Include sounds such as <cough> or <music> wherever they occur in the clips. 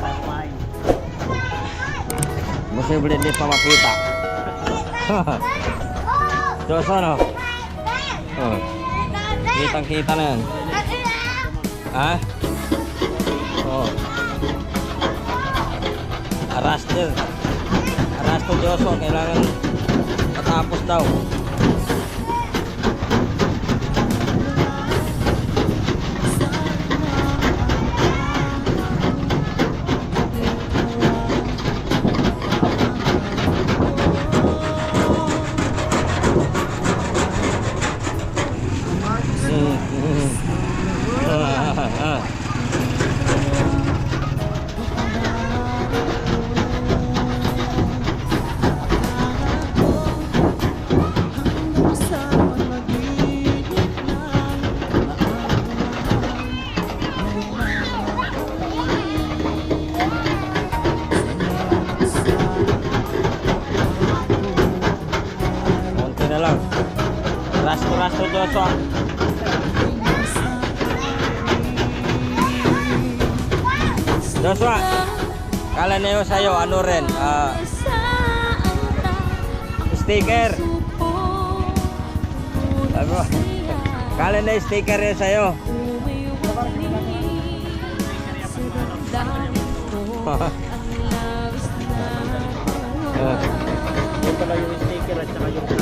tayo kumain. Posible hindi pa makita. <laughs> Diyos ano? Oh, kitang kita na yan. Ha? Oh. Aras din. Aras to Diyos oh. Kailangan matapos daw. Rasto, rasto, Joshua. Kala yun sa'yo, ano rin, ah, sticker. Sabi mo, <laughs> kala na sticker yun sa'yo. <laughs> Yung pala yung sticker at saka yung.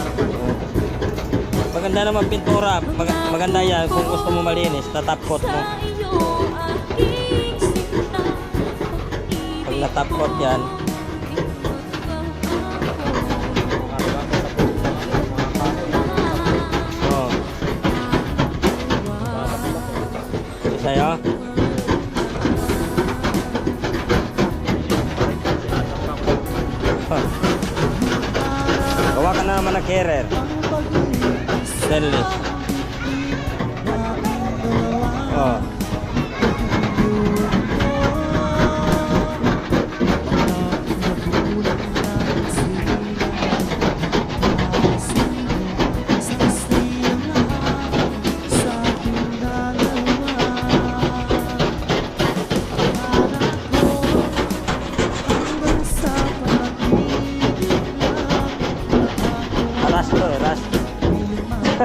Maganda naman pintura, Mag- maganda yan kung gusto mo malinis, tatap coat mo. Pag natap coat yan, oh. Sa'yo? Gawa ka na naman ng carrier. Stainless. Oh.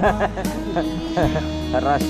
<laughs> Aras.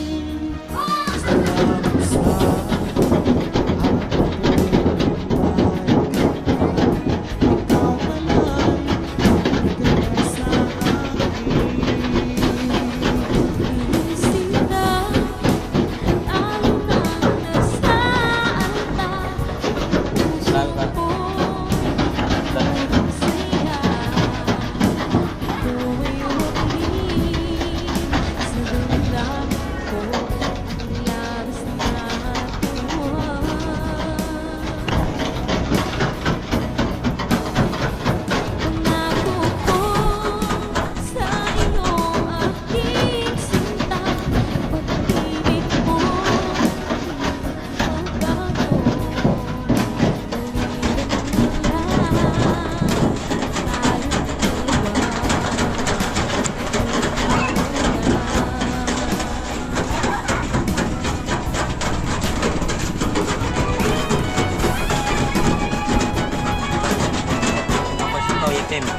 Itim.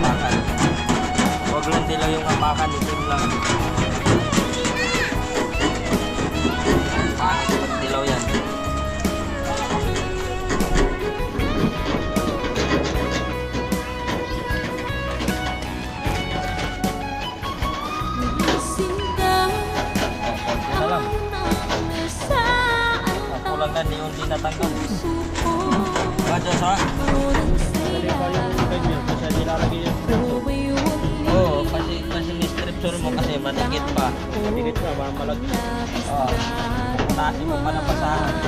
Apakan. Huwag lang dilaw yung apakan, itim lang. Pangit pag dilaw yan. Kulang na neon din natanggal. Ba, Joshua? Pa yung ganyan kasi nilalagay yung stripper. Oo, kasi, kasi mo pa. Ka, parang malag. Oo. Putasin mo pa ng basahan.